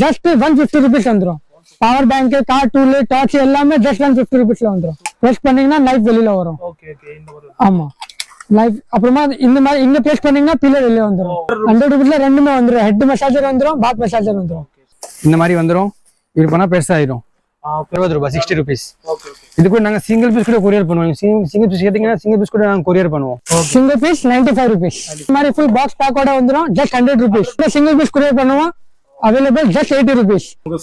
Just one fifty rupees வந்துரும். Power bank car tool torch எல்லாமே just one fifty ருபீஸ்ல வந்துரும். ப்ரெஸ் பண்ணீங்கன்னா லைட் வெளியில வரும். ஓகே ஓகே இந்த ஒரு ஆமா. லைட் அப்புறமா இந்த மாதிரி இங்க ப்ரெஸ் பண்ணீங்கன்னா பில்ல வெளியில வந்துரும். ஹண்ட்ரட் ருபீஸ்ல ரெண்டுமே வந்துரும். ஹெட் மசாஜர் வந்துரும் பேக் மசாஜர் வந்துரும். இந்த மாதிரி வந்துரும். இது பண்ணா பெருசாயிரும் ஓகே இருபது ரூபாய் சிக்ஸ்டி ருபீஸ் ஓகே ஓகே இது கூட நாங்க சிங்கிள் பீஸ் கூட கொரியர் பண்ணுவோம். சிங்கிள் பீஸ் கேட்டீங்கன்னா சிங்கிள் பீஸ் கூட நாங்க கொரியர் பண்ணுவோம். Single piece ninety five rupees இந்த மாதிரி ஃபுல் பாக்ஸ் பேக்கோட வந்துரும். Just hundred rupees single piece courier பண்ணுவோம். அவைலபிள் ஜஸ்ட் எயிட்டி ருபீஸ் உங்க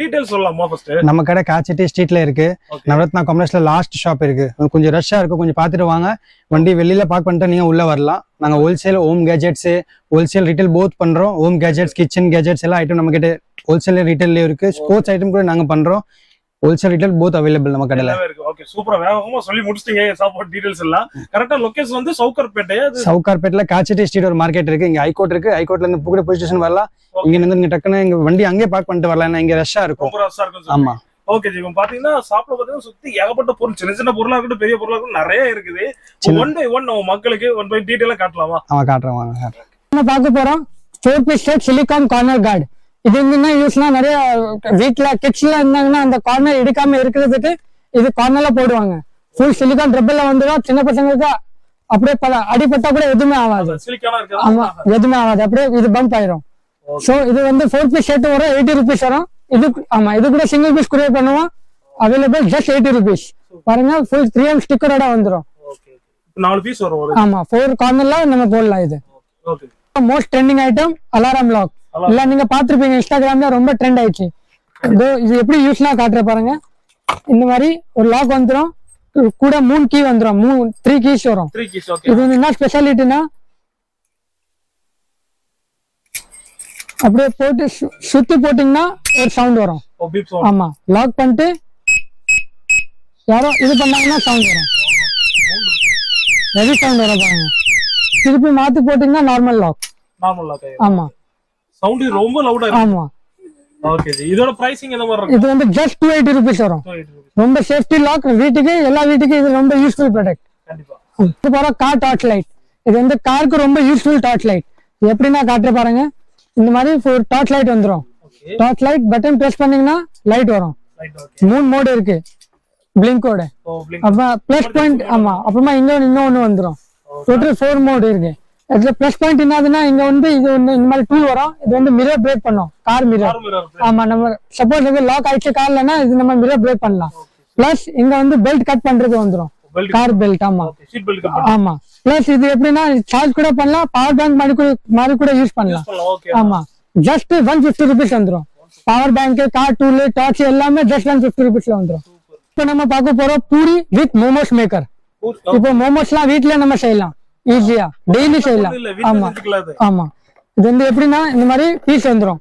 டீடைல்ஸ் சொல்லலாமா ஃபர்ஸ்ட் நம்ம கடை காய்ச்சிட்டி ஸ்ட்ரீட்ல இருக்கு. நவரத்னா காம்ப்ளெக்ஸ்ல லாஸ்ட் ஷாப் இருக்கு. கொஞ்சம் ரஷ்ஷா இருக்கு கொஞ்சம் பார்த்துட்டு வாங்க. வண்டி வெளியில பார்க் பண்ணிட்டு நீங்க உள்ள வரலாம். நாங்க wholesale home gadgets wholesale retail both பண்றோம். ஹோம் கேஜெட்ஸ் கிச்சன் கேஜெட்ஸ் எல்லா ஐட்டம் நம்ம கிட்ட ஹோல்சேல் ரீட்டைல்ல இருக்கு. ஸ்போர்ட்ஸ் ஐட்டம் கூட நாங்க பண்றோம். ஹோல்சேல் ரீட்டைல் போத் அவைலபிள் நம்ம கடையில. எல்லாமே இருக்கு. ஓகே சூப்பரா வேகமா சொல்லி முடிச்சிட்டீங்க. ஷாப் டீடைல்ஸ் எல்லாம். கரெக்டா லொகேஷன் வந்து சவுக்கர்பேட்டை அது சவுகார்பேட்ல காய்ச்சிட்டி ஸ்ட்ரீட் ஒரு மார்க்கெட் இருக்கு. இங்க ஹைகோர்ட் இருக்கு. ஹைகோர்ட்ல இருந்து புகட போலீஸ் ஸ்டேஷன் வரலாம். இங்க இருந்து இங்க டக்குன்னு இங்க வண்டி அங்கேயே பார்க் பண்ணிட்டு வரலாம். ஏன்னா இங்க ரஷ்ஷா இருக்கும். ரொம்ப ரஷா இருக்கும் ஆமா. ஓகே ஜி. இப்போ பாத்தீங்கன்னா ஷாப்ல பாத்தீங்கன்னா சுத்தி ஏகப்பட்ட பொருள் சின்ன சின்ன பொருளா இருக்கட்டும் பெரிய பொருளா இருக்கட்டும் நிறைய இருக்குது. ஒன் பை ஒன் நம்ம மக்களுக்கு ஒன் பை டீடைலா காட்டலாமா? அவன் காட்டுறேன் வாங்க பார்க்க போறோம். Four piece set silicone corner guard இது வந்து என்ன யூஸ்னா நிறைய வீட்ல கிட்ஸ்ல இருந்தாங்கன்னா அந்த கார்னர் இடிக்காம இருக்கிறதுக்கு இது கார்னர்ல போடுவாங்க. ஃபுல் சிலிகான் ட்ரபிள்ல வந்துடும் சின்ன பசங்களுக்கு அப்படியே பல அடிபட்டா கூட எதுவுமே ஆகாது. சிலிக்கானா ஆமா எதுவுமே ஆகாது. அப்படியே இது பம்ப் ஆயிரும். சோ இது வந்து ஃபோர் பீஸ் செட் வரும் எயிட்டி ருபீஸ் வரும். இது ஆமா இது கூட சிங்கிள் பீஸ் குரியர் பண்ணுவோம். அவைலபிள் ஜஸ்ட் எயிட்டி ருபீஸ் பாருங்க ஃபுல் த்ரீ எம் ஸ்டிக்கரோட வந்துடும் நாலு பீஸ் வரும் ஆமா ஃபோர் கார்னர்ல நம்ம போடலாம் இது. Most trending item alarm lock இல்ல நீங்க பாத்திருப்பீங்க இன்ஸ்டாகிராம்ல ரொம்ப ட்ரெண்ட் ஆயிடுச்சு. இதோ இது எப்படி யூஸ்லாம் காட்டுற பாருங்க. இந்த மாதிரி ஒரு லாக் வந்துரும். கூட மூணு கீ வந்துரும். மூணு த்ரீ கீஸ் வரும். இது வந்து என்ன ஸ்பெஷாலிட்டினா அப்படியே போட்டு சுத்தி போட்டீங்கன்னா ஒரு சவுண்ட் வரும். ஆமா. லாக் பண்ணிட்டு யாரோ இது பண்ணாங்கன்னா சவுண்ட் வரும். ஹெவி சவுண்ட் வரும். பாருங்க. திருப்பி மாத்தி போட்டீங்கன்னா நார்மல் லாக் நார்மல் லாக் ஆமா. சவுண்ட் ரொம்ப லவுடா இருக்கு. ஆமா. ஓகே ஜி இதோட பிரைசிங் எந்த மாதிரி இது வந்து ஜஸ்ட் டூ எயிட்டி ருபீஸ் வரும். ரொம்ப சேஃப்டி லாக் வீட்டுக்கு எல்லா வீட்டுக்கும் இது ரொம்ப யூஸ்ஃபுல் ப்ராடக்ட் கண்டிப்பா. இது போற கார் டார்ச் லைட் இது வந்து காருக்கு ரொம்ப யூஸ்ஃபுல் டார்ச் லைட் எப்படின்னா காட்டுற பாருங்க. இந்த மாதிரி ஒரு டார்ச் லைட் வந்துரும். டார்ச் லைட் பட்டன் பிரஸ் பண்ணீங்கன்னா லைட் வரும். மூணு மோடு இருக்கு. பிளிங்கோட. அப்புறம் பிளஸ் பாயிண்ட் ஆமா. அப்புறமா ஒண்ணு இன்னொன்னு வந்துரும். டோட்டல் ஃபோர் மோடு இருக்கு. இதுல பிளஸ் பாயிண்ட் என்னதுன்னா இங்க வந்து இது வந்து இந்த மாதிரி டூல் வரும். இது வந்து மிரர் பிரேக் பண்ணும். Car mirror. ஆமா நம்ம சப்போஸ் இது லாக் ஆயிடுச்சு கார்லனா இது நம்ம மிரர் பிரேக் பண்ணலாம். பிளஸ் இங்க வந்து பெல்ட் கட் பண்றது Belt. கார் பெல்ட் ஆமா. ஆமா. பிளஸ் இது எப்படின்னா சார்ஜ் கூட பண்ணலாம் பவர் பேங்க் மாதிரி கூட மாதிரி கூட யூஸ் பண்ணலாம். ஆமா. ஜஸ்ட் ஒன் பிப்டி ருபீஸ் வந்துரும். Power bank car tool torch எல்லாமே ஜஸ்ட் ஒன் பிப்டி ருபீஸ்ல வந்துரும். இப்போ நம்ம பார்க்க போறோம் பூரி வித் மோமோஸ் மேக்கர் இப்போ மோமோஸ்லாம் வீட்ல நம்ம செய்யலாம். ஈஸியா டெய்லி செய்யலாம் ஆமா. ஆமா. இது வந்து எப்படின்னா இந்த மாதிரி பீஸ் வந்துரும்.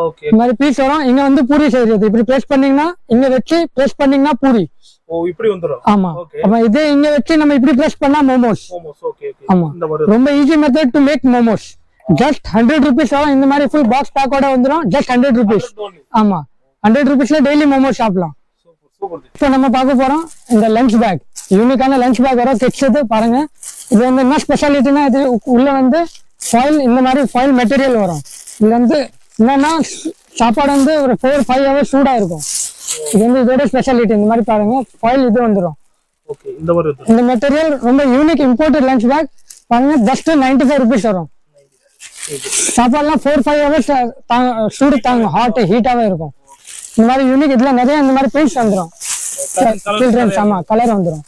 ஓகே இந்த மாதிரி பீஸ் வரும். இங்க வந்து பூரி செய்யறது இப்படி பிரஸ் பண்ணீங்கன்னா இங்க வச்சு பிரஸ் பண்ணீங்கன்னா பூரி. ஓ இப்படி வந்துரும். ஆமா. அப்ப இதே இங்க வச்சு நம்ம இப்படி பிரஸ் பண்ணா மோமோஸ் மோமோஸ் ஓகே ஓகே ஆமா. ரொம்ப easy method to make momos just hundred rupees ஆகும் இந்த மாதிரி ஃபுல் பாக்ஸ் பேக்கோட வந்துரும். Just hundred rupees. ஆமா. ஹண்ட்ரட் ருபீஸ்ல டெய்லி மோமோஸ் சாப்பிடலாம். இப்போ நம்ம பார்க்க போறோம். இந்த லஞ்ச் பேக் யூனிக்கான லஞ்ச் பேக் வரும் கிட்ஸ் பாருங்க. இது வந்து என்ன ஸ்பெஷாலிட்டினா இது உள்ள வந்து ஃபாயில் இந்த மாதிரி ஃபாயில் மெட்டீரியல் வரும். இது வந்து என்னன்னா சாப்பாடு வந்து ஒரு ஃபோர் ஃபைவ் ஹவர்ஸ் சூடா இருக்கும் இது வந்து இதோட ஸ்பெஷாலிட்டி இந்த மாதிரி பாருங்க ஃபாயில் இது வந்துடும் இந்த மெட்டீரியல் ரொம்ப யூனிக் இம்போர்ட்டட் லஞ்ச் பேக் பாருங்க ஜஸ்ட் நைன்டி ஃபைவ் ருபீஸ் வரும். சாப்பாடுலாம் ஃபோர் ஃபைவ் ஹவர்ஸ் சூடு தாங்க ஹாட் ஹீட்டாவே இருக்கும். இந்த மாதிரி யூனிக் இதுல நிறைய இந்த மாதிரி பெயிண்ட்ஸ் வந்துடும் சில்ட்ரன்ஸ் ஆமா கலர் வந்துடும்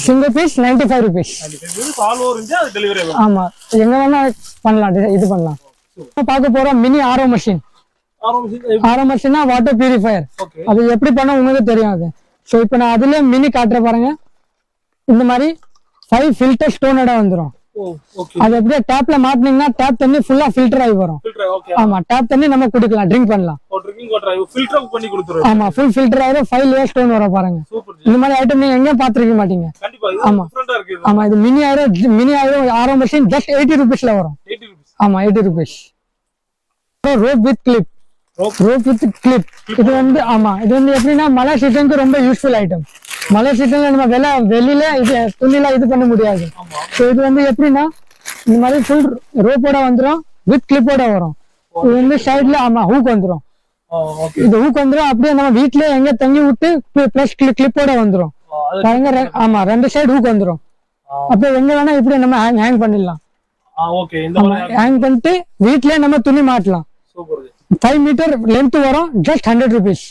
single piece ninety five rupees ஆமா. எங்க வேணா பண்ணலாம் இது- பண்ணலாம். பார்க்க போறோம் மினி ஆரோ மிஷின் ஆரோ மிஷினா வாட்டர் பியூரிஃபயர் அது எப்படி பண்ண உங்களுக்கு தெரியும் அது. ஸோ இப்போ நான் அதுல மினி காட்டுற பாருங்க. இந்த மாதிரி ஃபைவ் ஃபில்டர் ஸ்டோனோட வந்துடும் அது அப்படியே டேப்ல மாட்டினீங்கன்னா டேப் தண்ணி ஃபுல்லா ஃபில்டர் ஆகி வரும். ஆமா டேப் தண்ணி நம்ம குடிக்கலாம் ட்ரிங்க் பண்ணலாம். ஆமா ஃபுல் ஃபில்டர் ஆயிரும் ஃபைவ் லேயர் ஸ்டோன் வரும் பாருங்க. இந்த மாதிரி ஐட்டம் நீங்க எங்கேயும் பாத்துருக்க மாட்டீங்க. ஆமா. ஆமா இது மினி ஆயிரம் மினி ஆயிரம் ஆரோ மிஷின் ஜஸ்ட் எயிட்டி ருபீஸ்ல வரும். 80 rupees. ஆமா eighty rupees rope with clip. Rope with clip இது வந்து ஆமா இது வந்து எப்படின்னா மழை சீசனுக்கு ரொம்ப யூஸ்ஃபுல் ஐட்டம் மழை சீசன்ல நம்ம வெளில வெளியில இது துணிலாம் இது பண்ண முடியாது. ஸோ இது வந்து எப்படின்னா இந்த மாதிரி ஃபுல் ரோப்போட வந்துடும் வித் கிளிப்போட வரும். இது வந்து சைடுல ஆமா ஹூக் வந்துரும். ஓகே இது ஹூக் வந்துரும் அப்படியே நம்ம வீட்லயே எங்க தங்கி விட்டு பிளஸ் கிளிப்போட பாருங்க ரெ- ஆமா ரெண்டு சைடு ஹூக் வந்துரும். அப்படியே எங்க வேணா இப்படி நம்ம ஹேங் ஹேங் பண்ணிடலாம். ஹேங் பண்ணிட்டு வீட்லயே நம்ம துணி மாட்டலாம். சூப்பர். ஃபைவ் மீட்டர் லென்த் வரும் ஜஸ்ட் ஹண்ட்ரட் ருபீஸ்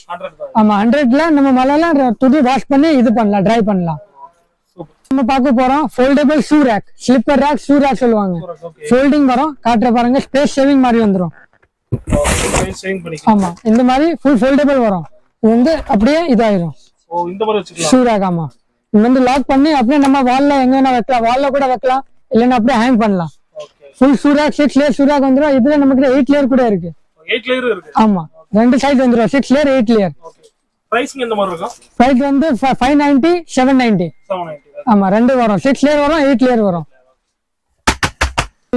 ஆமா ஹண்ட்ரட்ல நம்ம மழைலாம் துணி வாஷ் பண்ணி இது பண்ணலாம் ட்ரை பண்ணலாம். நம்ம பார்க்க போறோம் foldable shoe rack slipper rack shoe rack சொல்லுவாங்க. ஃபோல்டிங் வரும் காட்டுற பாருங்க ஸ்பேஸ் சேவிங் மாதிரி பண்ணிக்கலாம். ஆமா இந்த மாதிரி ஃபுல் ஃபோல்டபிள் வரும். இது வந்து அப்படியே இதாயிரும். ஷூ ரேக் ஆமா. இது வந்து லாக் பண்ணி அப்படியே நம்ம வால்ல எங்க வேணா வைக்கலாம் வால்ல கூட வைக்கலாம் இல்லைன்னா அப்படியே ஹேங் பண்ணலாம். Full shoe rack six layer shoe rack வந்துரும். இதுல நமக்கு எயிட் லேயர் கூட இருக்கு. எயிட் லேயர் இருக்கு. ஆமா. ரெண்டு சைஸ் வந்துரும். Six layer eight layer pricing இந்த மாதிரி இருக்கும்? ப்ரைஸ் வந்து ஃபைவ் நைன்டி செவன் நைன்டி ஆமா ரெண்டு வரும். சிக்ஸ் லேயர் வரும் எயிட் லேயர் வரும்.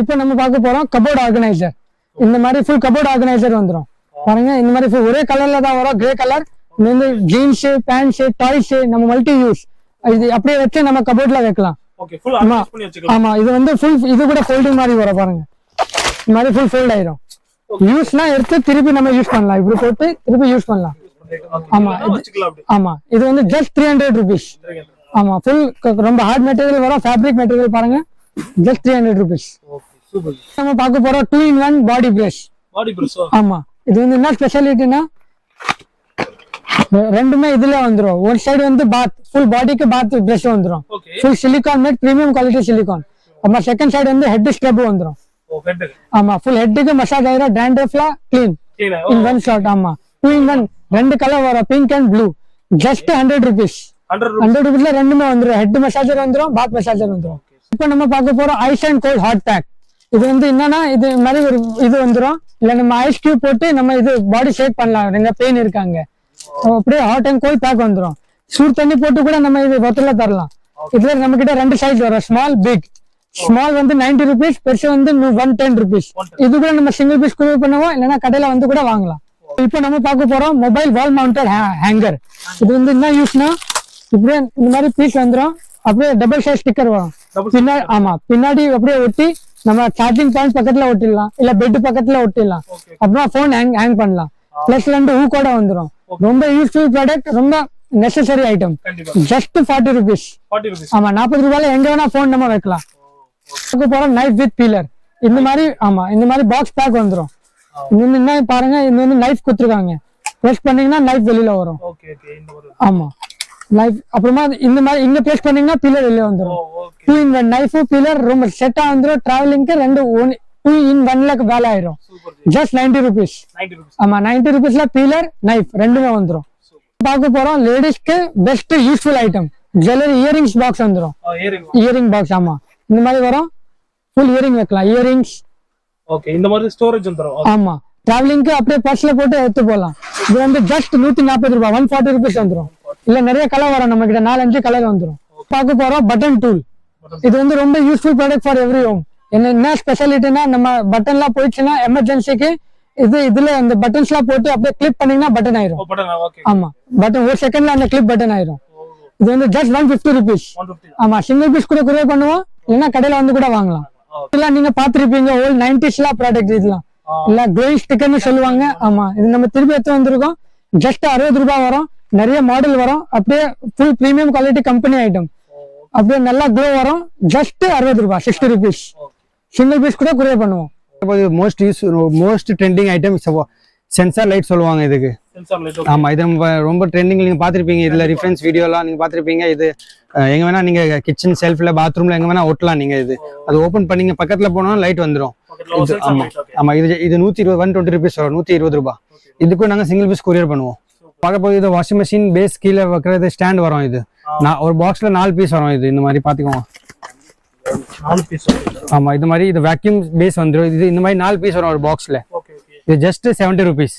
இப்போ நம்ம பார்க்க போறோம் கபோர்ட் ஆர்கனைசர் இந்த மாதிரி ஃபுல் கபோர்ட் ஆர்கனைசர் வந்துரும். பாருங்க இந்த மாதிரி full ஒரே கலர்ல தான் வரும். கிரே கலர் இது வந்து ஜீன்ஸ் பேண்ட்ஸ் டாய்ஸ் நம்ம மல்டி யூஸ் இது அப்படியே வச்சு நம்ம கபோர்ட்ல வைக்கலாம். ஃபுல் வச்சுக்கலாம். ஆமா இது வந்து ஃபுல் இது கூட ஃபோல்டிங் மாதிரி வரும் பாருங்க. இந்த மாதிரி ஃபுல் ஃபோல்ட் ஆயிரும். யூஸ்னா எடுத்து திருப்பி நம்ம யூஸ் பண்ணலாம். இப்படி போட்டு திருப்பி யூஸ் பண்ணலாம். ஆமா, ஆமா இது வந்து ஜஸ்ட் த்ரீ ஹண்ட்ரட் ருபீஸ் ஆமா ஃபுல் ரொம்ப ஹார்ட் மெட்டீரியல் வரும் ஃபேப்ரிக் மெட்டீரியல் பாருங்க. ஜஸ்ட் த்ரீ ஹண்ட்ரட் ருபீஸ் நம்ம பார்க்க போறோம் two in one body brush body பிரஷோ ஆமா இது வந்து என்ன ஸ்பெஷாலிட்டினா ரெண்டுமே இதுல வந்துரும். ஒரு சைடு வந்து பாத் ஃபுல் பாடிக்கு பாத் பிரஷ் வந்துரும். Full silicone mat premium quality silicone ஆமா செகண்ட் சைடு வந்து ஹெட் ஸ்க்ரப் வந்துரும். ஆமா ஃபுல் ஹெட்டுக்கு மசாஜ் ஆயிரும் டேண்ட்ரஃப்ல க்ளீன் இன் ஒன் ஷாட் ஆமா. டூ இன் ஒன் ரெண்டு கலர் வரும் pink and blue just hundred rupees hundred ருபீஸ்ல ரெண்டுமே வந்துரும். ஹெட் மசாஜர் வந்துரும் பாத் மசாஜர் வந்துரும். இப்போ நம்ம பார்க்க போறோம் ice and cold hot pack இது வந்து என்னன்னா இது மாதிரி ஒரு இது வந்துரும். இல்ல நம்ம ஐஸ் கியூப் போட்டு நம்ம இது பாடி ஷேக் பண்ணலாம். எங்க பெயின் இருக்காங்க. அப்படியே ஹாட் அண்ட் கோல்ட் பேக் வந்துரும். சூடு தண்ணி போட்டு கூட நம்ம இது ஒத்தல தரலாம். இதுல நம்ம கிட்ட ரெண்டு சைஸ் வரும். ஸ்மால் பிக் ஸ்மால் வந்து 90 ருபீஸ் பெருசு வந்து ஒன் டென் ருபீஸ் இது கூட நம்ம சிங்கிள் பீஸ் குரூப் பண்ணுவோம் இல்லைன்னா கடையில வந்து கூட வாங்கலாம். இப்போ நம்ம பார்க்க போறோம் மொபைல் வால் மவுண்டட் ஹேங்கர் இது வந்து என்ன யூஸ்னா இப்படியே இந்த மாதிரி பீஸ் வந்துரும். அப்படியே டபுள் சைஸ் ஸ்டிக்கர் வரும். பின்னாடி ஆமா பின்னாடி அப்படியே ஒட்டி நம்ம சார்ஜிங் பாயிண்ட் பக்கத்துல ஒட்டிடலாம். இல்ல பெட் பக்கத்துல ஒட்டிடலாம். அப்புறம் ஃபோன் ஹேங் ஹேங் பண்ணலாம். பிளஸ் ரெண்டு ஹூ கூட வந்துரும் ரொம்ப யூஸ்ஃபுல் ப்ராடக்ட் ரொம்ப necessary item just forty rupees ஆமா நாற்பது ரூபாயில எங்க வேணா ஃபோன் நம்ம வைக்கலாம். பார்க்க போறோம் நைஃப் வித் பீலர் இந்த மாதிரி ஆமா இந்த மாதிரி பாக்ஸ் பேக் வந்துரும். வந்து என்ன பாருங்க இது வந்து நைஃப் குத்துருக்காங்க ப்ரெஸ் பண்ணீங்கன்னா நைஃப் வெளியில வரும். ஆமா. நைஃப் அப்புறமா இந்த மாதிரி இங்க ப்ரெஸ் பண்ணீங்கன்னா பீலர் வந்துரும். Okay two in one knife peeler ரொம்ப செட்டா வந்துரும். டிராவலிங்க்கு ரெண்டு டூ இன் ஒன்ல வேலை ஆயிரும். ஜஸ்ட் நைன்டி ருபீஸ் ஆமா நைன்டி ருபீஸ்ல பீலர் நைஃப் ரெண்டுமே வந்துரும். பார்க்க போறோம் லேடிஸ்க்கு best useful item jewellery earrings box வந்துரும். ஏரிங் இயரிங் பாக்ஸ் ஆமா. இந்த மாதிரி வரும். ஃபுல் இயரிங் வைக்கலாம். இயரிங்ஸ் ஓகே இந்த மாதிரி ஸ்டோரேஜ் வந்துரும் ஆமா. டிராவலிங்க்கு அப்படியே பர்ஸ்ல போட்டு எடுத்து போகலாம் இது வந்து ஜஸ்ட் நூத்தி நாற்பது ரூபாய். ஒன் ஃபார்ட்டி ருபீஸ் வந்துரும். இல்ல நிறைய கலர் வரும் நம்ம கிட்ட நாலஞ்சு கலர் வந்துரும். பார்க்க போறோம். பட்டன் டூல் இது வந்து ரொம்ப useful product for every home என்ன என்ன ஸ்பெஷாலிட்டினா நம்ம பட்டன்லாம் போயிடுச்சுன்னா எமர்ஜென்சிக்கு இது இதுல இந்த பட்டன்ஸ்லாம் போட்டு அப்படியே கிளிக் பண்ணீங்கன்னா பட்டன் ஆயிரும். ஆமா. பட்டன் ஒரு செகண்ட்ல அந்த கிளிப் பட்டன் ஆயிரும். இது வந்து ஜஸ்ட் ஒன் ஃபிஃப்டி ருபீஸ் ஆமா சிங்கிள் பீஸ் கூட குறைய பண்ணுவோம். இல்லைன்னா கடையில வந்து கூட வாங்கலாம். இதெல்லாம் நீங்க பாத்திருப்பீங்க ஓல்ட் நைன்டிஸ்ல ப்ராடக்ட் இதெல்லாம். இல்ல க்ளோயிங் ஸ்டிக்கர்னு சொல்லுவாங்க. ஆமா. இது நம்ம திருப்பி எடுத்து வந்திருக்கோம். ஜஸ்ட் அறுபது ரூபாய் வரும். நிறைய மாடல் வரும். அப்படியே full premium quality company item அப்படியே நல்லா க்ளோ வரும். ஜஸ்ட் அறுபது ரூபாய் சிக்ஸ்டி ருபீஸ் சிங்கிள் பீஸ் கூட குறைய பண்ணுவோம். Most use most trending item sensor light சொல்லுவாங்க இதுக்கு. ஆமா இது ரொம்ப ட்ரெண்டிங் நீங்க பாத்திருப்பீங்க இதுல ரிஃபரன்ஸ் வீடியோலாம் நீங்க பாத்திருப்பீங்க இது எங்க வேணா நீங்க கிச்சன் செல்ஃப்ல பாத்ரூம்ல எங்க வேணா ஒட்டலாம் நீங்க இது. அது ஓபன் பண்ணீங்க பக்கத்துல போனா லைட் வந்துரும். இது ஆமா ஆமா இது இது நூத்தி இருபது ஒன் டுவெண்ட்டி ருபீஸ் வரும். நூத்தி இருபது ரூபாய். இதுக்கும் நாங்க சிங்கிள் பீஸ் கொரியர் பண்ணுவோம். பார்க்க போது இது வாஷிங் மிஷின் பேஸ் கீழே வைக்கிறது ஸ்டாண்ட் வரும் இது. நான் ஒரு பாக்ஸ்ல நாலு பீஸ் வரும் இது. இந்த மாதிரி பாத்துக்கோங்க ஆமா இது மாதிரி இது வேக்யூம் பேஸ் வந்துரும். இது இந்த மாதிரி நாலு பீஸ் வரும் ஒரு பாக்ஸ்ல இது just seventy rupees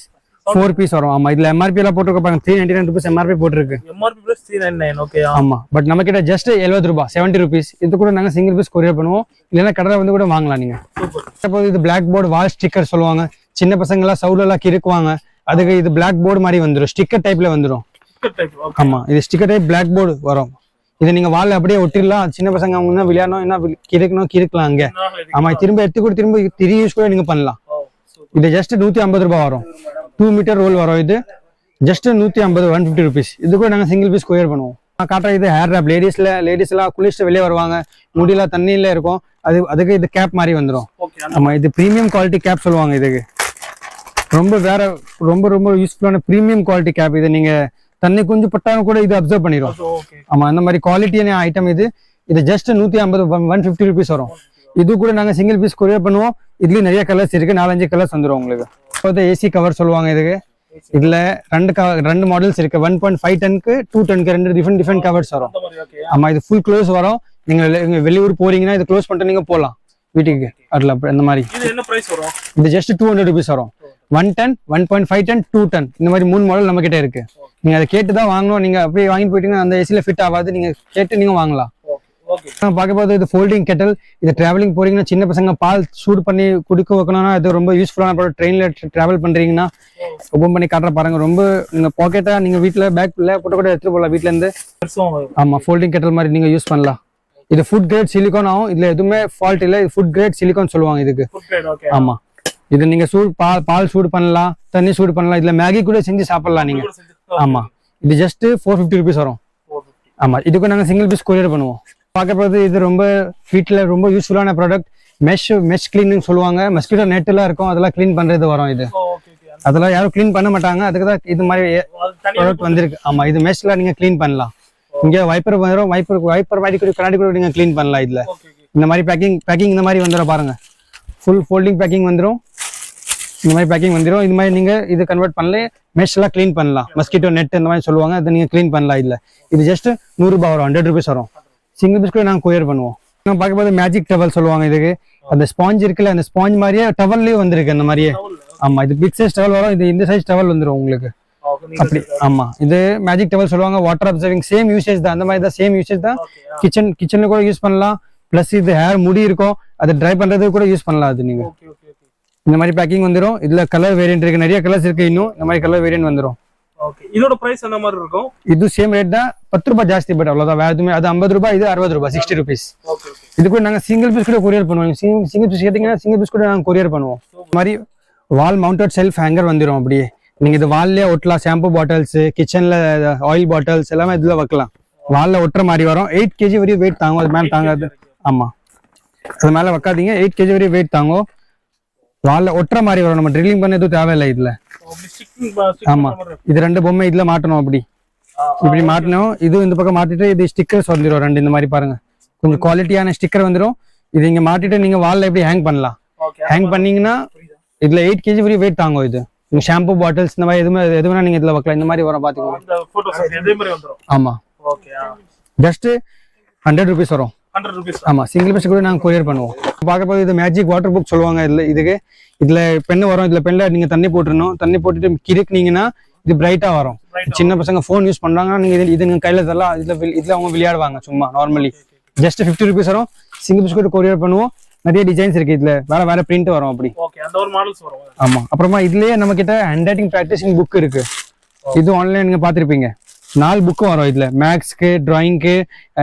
four piece வரும். ஆமா இதுல எம்ஆர்பி எல்லாம் போட்டுருக்க பாருங்க. Three ninety nine rupees MRP போட்டிருக்கு. MRP plus three nine nine okay ஆமா. பட் நம்ம கிட்ட ஜஸ்ட் எழுபது ரூபாய் செவன்டி ருபீஸ் இது கூட நாங்க சிங்கிள் பீஸ் கொரியர் பண்ணுவோம். இல்லைன்னா கடையில் வந்து கூட வாங்கலாம் நீங்க. அப்போ இது பிளாக் போர்டு வால் ஸ்டிக்கர் சொல்லுவாங்க. சின்ன பசங்க எல்லாம் சவுல எல்லாம் கிறுக்குவாங்க. அதுக்கு இது பிளாக் போர்டு மாதிரி வந்துரும். ஸ்டிக்கர் டைப்ல ஓகே ஆமா. இது ஸ்டிக்கர் டைப் பிளாக் போர்டு வரும். இது நீங்க வால்ல அப்படியே ஒட்டிடலாம். சின்ன பசங்க அவங்க என்ன விளையாடணும். என்ன கிறுக்கணும் கிறுக்கலாம் அங்க. ஆமா திரும்ப எடுத்து கூட திரும்ப திரி யூஸ் கூட நீங்க பண்ணலாம். இது ஜஸ்ட் நூற்றி ஐம்பது ரூபாய் வரும். டூ மீட்டர் ரோல் வரும் இது. ஜஸ்ட் நூற்றி ஐம்பது ஒன் ஃபிஃப்டி ருபீஸ் இது கூட நாங்கள் சிங்கிள் பீஸ் கொரியர் பண்ணுவோம். நான் காட்டுற இது ஹேர் ரேப் லேடிஸில் லேடிஸ்லாம் குளிச்சுட்டு வெளியே வருவாங்க. முடியெல்லாம் தண்ணியில் இருக்கும். அது அதுக்கு இது கேப் மாதிரி வந்துடும் ஆமாம் இது ப்ரீமியம் குவாலிட்டி கேப் சொல்லுவாங்க இதுக்கு. ரொம்ப வேற ரொம்ப ரொம்ப யூஸ்ஃபுல்லான ப்ரீமியம் குவாலிட்டி கேப் இது. நீங்கள் தண்ணி கொஞ்சம் பட்டாலும் கூட இது அப்சர்வ் பண்ணிடும் ஓகே ஆமா அந்த மாதிரி குவாலிட்டியான ஐட்டம் இது. இது ஜஸ்ட் நூத்தி ஐம்பது ஒன் ஃபிஃப்டி ருபீஸ் வரும். இது கூட நாங்க சிங்கிள் பீஸ் கொரியர் பண்ணுவோம். இதுலயும் நிறைய கலர்ஸ் இருக்கு. நாலஞ்சு கலர்ஸ் வந்துரும் உங்களுக்கு. இப்போ ஏசி கவர் சொல்லுவாங்க இதுக்கு. இதுல ரெண்டு ரெண்டு மாடல்ஸ் இருக்கு. ஒன் பாயிண்ட் ஃபைவ் டென்க்கு டூ டென்க்கு ரெண்டு டிஃப்ரெண்ட் டிஃப்ரெண்ட் கவர்ஸ் வரும். ஆமா இது ஃபுல் க்ளோஸ் வரும். நீங்க வெளி- நீங்க வெளியூர் போறீங்கன்னா இது க்ளோஸ் பண்ணிட்டு நீங்க போகலாம் வீட்டுக்கு அதுல இந்த மாதிரி. இது ஜஸ்ட் டூ ஹண்ட்ரட் ருபீஸ் வரும். One ten one point five ten two ten இந்த மாதிரி மூணு மாடல் நம்ம கிட்ட இருக்கு. நீங்க அதை கேட்டு தான் வாங்கணும். நீங்க அப்படியே வாங்கிட்டு போயிட்டீங்கன்னா அந்த ஏசில ஃபிட் ஆகாது. நீங்க கேட்டு நீங்க வாங்கலாம். பார்க்க போது இது ஃபோல்டிங் கெட்டல் இது டிராவலிங் போறீங்கன்னா சின்ன பசங்க பால் சூடு பண்ணி குடிக்க வைக்கணும்னா இது ரொம்ப யூஸ்ஃபுல்லான ப்ராடக்ட் ட்ரெயின்ல டிராவல் பண்றீங்கன்னா ஓப்பன் பண்ணி காட்டுற பாருங்க. ரொம்ப நீங்க பாக்கெட்டா நீங்க வீட்ல பேக்ல போட்டு கூட எடுத்துட்டு போகலாம் வீட்ல இருந்து. பெருசும் ஆமா ஃபோல்டிங் கெட்டல் மாதிரி நீங்க யூஸ் பண்ணலாம். இது ஃபுட் கிரேட் சிலிகான் ஆகும். இதுல எதுவுமே ஃபால்ட் இல்லை. ஃபுட் கிரேட் சிலிகான் சொல்லுவாங்க இதுக்கு. ஆமா. இது நீங்க சூடு பால் பால் சூடு பண்ணலாம். தண்ணி சூடு பண்ணலாம். இதுல மேகி கூட செஞ்சு சாப்பிடலாம் நீங்க. ஆமா. இது ஜஸ்ட் ஃபோர் ஃபிஃப்டி ருபீஸ் வரும். ஆமா. இதுக்கு நாங்க சிங்கிள் பீஸ் கொரியர் பண்ணுவோம். பார்க்க போது இது ரொம்ப வீட்டில் ரொம்ப யூஸ்ஃபுல்லான ப்ராடக்ட் மெஷ் மெஷ் கிளீனிங் சொல்லுவாங்க. மஸ்கிட்டோ நெட்லாம் இருக்கும். அதெல்லாம் க்ளீன் பண்றது வரும் இது. ஓகே அதெல்லாம் யாரும் க்ளீன் பண்ண மாட்டாங்க. அதுக்கு தான் இது மாதிரி ப்ராடக்ட் வந்திருக்கு. ஆமா இது மெஷ்ல நீங்க க்ளீன் பண்ணலாம். இங்க வைப்பர் வந்துடும் வைப்பர் வைப்பர் மாதிரி கூட கண்ணாடி கூட நீங்க க்ளீன் பண்ணலாம் இதுல. இந்த மாதிரி பேக்கிங் பேக்கிங் இந்த மாதிரி வந்துடும் பாருங்க. ஃபுல் ஃபோல்டிங் பேக்கிங் வந்துடும் இந்த மாதிரி பேக்கிங் வந்துடும் இது மாதிரி நீங்க இது கன்வெர்ட் பண்ணல மெஷ் எல்லாம் க்ளீன் பண்ணலாம். மஸ்கிட்டோ நெட் இந்த மாதிரி சொல்லுவாங்க. அதை நீங்க க்ளீன் பண்ணலாம் இதுல. இது ஜஸ்ட் நூறுரூபா வரும். ஹண்ட்ரட் ருபீஸ் வரும். சிங்கிள் பீஸ் கூட நாங்கள் கொயர் பண்ணுவோம். நம்ம பார்க்கும்போது மேஜிக் டவல் சொல்லுவாங்க இதுக்கு. அந்த ஸ்பாஞ்ச் இருக்குல்ல அந்த ஸ்பாஞ்ச் மாதிரியே டவல்லையும் வந்திருக்கு அந்த மாதிரியே. ஆமா இது பிக் சைஸ் டவல் வரும் இது இந்த சைஸ் டவல் வந்துடும் உங்களுக்கு. அப்படி ஆமா. இது மேஜிக் டவல் சொல்லுவாங்க வாட்டர் அப்சர்விங் சேம் யூசேஜ் தான். அந்த மாதிரி தான். சேம் யூசேஜ் தான் கிச்சன் கிச்சன்ல கூட யூஸ் பண்ணலாம். ப்ளஸ் இது ஹேர் முடி இருக்கும். அதை ட்ரை பண்றதுக்கு கூட யூஸ் பண்ணலாம் அது நீங்க. இந்த மாதிரி பேக்கிங் வந்துடும் இதுல கலர் வேரியன்ட் இருக்கு. நிறைய கலர்ஸ் இருக்கு இன்னும். இந்த மாதிரி கலர் வேரியன்ட் வந்துடும் ஓகே இதோட பிரைஸ் என்ன மாதிரி இருக்கும்? இது சேம் ரேட் தான். பத்து ரூபாய் ஜாஸ்தி பட் அவ்வளவுதான். வேற எதுவுமே. அது ஐம்பது ரூபாய் இது அறுபது ரூபாய் சிக்ஸ்டி ருபீஸ் இது கூட நாங்க சிங்கிள் பீஸ் கூட கொரியர் பண்ணுவோம். சிங்கிள் பீஸ் கேட்டீங்கன்னா சிங்கிள் பீஸ் கூட நாங்க கொரியர் பண்ணுவோம். இந்த மாதிரி வால் மவுண்டட் செல்ஃப் ஹேங்கர் வந்துடும் அப்படியே. நீங்க இது வால்லே ஒட்டலாம். ஷாம்பு பாட்டில்ஸ் கிச்சன்ல ஆயில் பாட்டில்ஸ் எல்லாமே இதுல வைக்கலாம். வால்ல ஒட்டுற மாதிரி வரும். எயிட் கேஜி வரையும் வெயிட் தாங்கும். அது மேல தாங்காது. ஆமா. அது மேல வைக்காதீங்க. எயிட் கேஜி வரையும் வெயிட் தாங்கும். வால்ல ஒட்டுற மாதிரி வரும். நம்ம ட்ரில்லிங் பண்ண எதுவும் தேவையில்லை இதுல. ஆமா. இது ரெண்டு பொம்மை இதுல மாட்டணும் அப்படி. இப்படி மாட்டணும். இது இந்த பக்கம் மாட்டிட்டு இது ஸ்டிக்கர்ஸ் வந்துடும் ரெண்டு இந்த மாதிரி பாருங்க. கொஞ்சம் குவாலிட்டியான ஸ்டிக்கர் வந்துடும் இது இங்க மாட்டிட்டு நீங்க வால்ல எப்படி ஹேங் பண்ணலாம்? ஹேங் பண்ணீங்கன்னா இதுல எயிட் கேஜி வரையும் வெயிட் தாங்கும் இது. நீங்க ஷாம்பு பாட்டில்ஸ் இந்த மாதிரி எதுவுமே எது வேணா நீங்க இதுல வைக்கலாம். இந்த மாதிரி வரும் வந்துரும். ஆமா. ஜஸ்ட் ஹண்ட்ரட் ருபீஸ் வரும். 100 rupees. ஆமா சிங்கிள் பீஸ் கூட நாங்க கொரியர் பண்ணுவோம். பார்க்க போது இது மேஜிக் வாட்டர் புக் சொல்லுவாங்க இதுல இதுக்கு. இதுல பென் வரும் இதுல பென்ல நீங்க தண்ணி போட்டுறணும். தண்ணி போட்டுட்டு கிறுக்குனீங்கன்னா இது பிரைட்டா வரும். சின்ன பசங்க ஃபோன் யூஸ் பண்றாங்கன்னா நீங்க இது இது நீங்க கையில தரலாம். இதுல இதுல அவங்க விளையாடுவாங்க சும்மா நார்மலி ஜஸ்ட் ஃபிஃப்டி ருபீஸ் வரும். சிங்கிள் பீஸ் கூட கொரியர் பண்ணுவோம். நிறைய டிசைன்ஸ் இருக்கு இதுல. வேற வேற பிரிண்ட் வரும் அப்படி. ஆமா. அப்புறமா இதுலயே நம்ம கிட்ட ஹேண்ட் ரைட்டிங் ப்ராக்டிசிங் புக் இருக்கு இது ஆன்லைன் நீங்க பாத்திருப்பீங்க நாலு புக்கும் வரும் இதுல. மேக்ஸ்க்கு டிராயிங்க்கு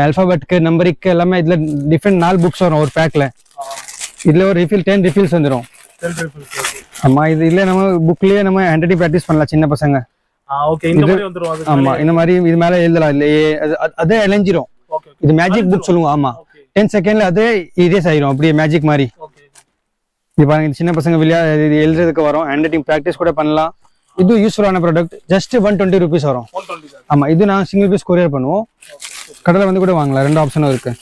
அல்பாபெட்க்கு நம்பருக்கு எல்லாமே இதுல டிஃப்ரெண்ட் நாலு புக்ஸ் வரும் ஒரு பேக்ல இதுல ஒரு ரிஃபில் டென் ரிஃபில்ஸ் வந்துடும் 10 rupees ஓகே ஆமா இது இல்ல நம்ம புக்லயே நம்ம ஹேண்ட் ரைட்டிங் ப்ராக்டிஸ் பண்ணலாம் சின்ன பசங்க. ஆமா இந்த மாதிரி இது மேல எழுதலாம். இல்லையே அது இளைஞ்சிரும் இது மேஜிக் புக் சொல்லுவோம் ஆமா. டென் செகண்ட்ல அதே இரேஸ் ஆயிரும் அப்படியே மேஜிக் மாதிரி. இது பாருங்க இது சின்ன பசங்க விளையா இது எழுதுறதுக்கு வரும். ஹேண்ட் ரைட்டிங் ப்ராக்டிஸ் கூட பண்ணலாம். இது யூஸ்ஃபுல்லான product just one twenty rupees வரும். 120 தான். ஆமா இது நான் சிங்கிள் பீஸ் கொரியர் பண்ணுவோம். கடையில் வந்து கூட வாங்கலாம். ரெண்டு ஆப்ஷனும் இருக்கு.